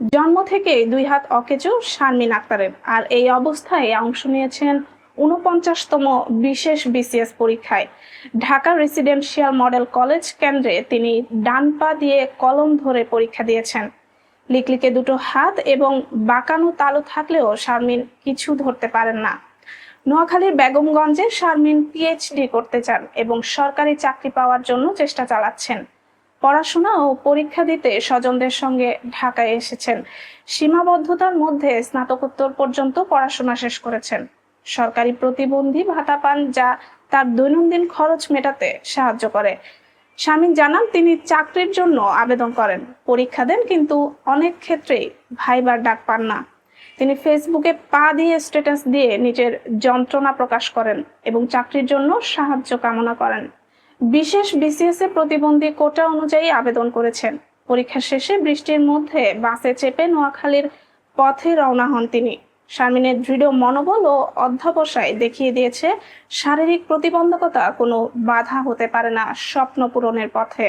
জন্ম থেকে দুই হাত অকেজো শারমিন আক্তারের। আর এই অবস্থায় অংশ নিয়েছেন উনপঞ্চাশতম বিশেষ বিসিএস পরীক্ষায়। ঢাকা রেসিডেন্সিয়াল মডেল কলেজ কেন্দ্রে তিনি ডান পা দিয়ে কলম ধরে পরীক্ষা দিয়েছেন। লিকলিকে দুটো হাত এবং বাঁকানো তালু থাকলেও শারমিন কিছু ধরতে পারেন না। নোয়াখালীর বেগমগঞ্জে শারমিন পিএইচডি করতে চান এবং সরকারি চাকরি পাওয়ার জন্য চেষ্টা চালাচ্ছেন। পড়াশোনা ও পরীক্ষা দিতে স্বজনদের সঙ্গে ঢাকায় এসেছেন। সীমাবদ্ধতার মধ্যে স্নাতকোত্তর পর্যন্ত পড়াশোনা শেষ করেছেন। সরকারি প্রতিবন্ধী ভাতা পান যা তার দৈনন্দিন খরচ মেটাতে সাহায্য করে। শামীম জানান, তিনি চাকরির জন্য আবেদন করেন। পরীক্ষা দেন, কিন্তু অনেক ক্ষেত্রেই ভাইবার ডাক পান না। তিনি ফেসবুকে পা দিয়ে স্ট্যাটাস দিয়ে নিজের যন্ত্রণা প্রকাশ করেন এবং চাকরির জন্য সাহায্য কামনা করেন। বিশেষ বিসিএস এ প্রতিবন্ধী কোটা অনুযায়ী আবেদন করেছেন। পরীক্ষা শেষে বৃষ্টির মধ্যে বাসে চেপে নোয়াখালীর পথে রওনা হন তিনি। শারমিনের দৃঢ় মনোবল ও অধ্যবসায় দেখিয়ে দিয়েছে শারীরিক প্রতিবন্ধকতা কোনো বাধা হতে পারে না স্বপ্ন পূরণের পথে।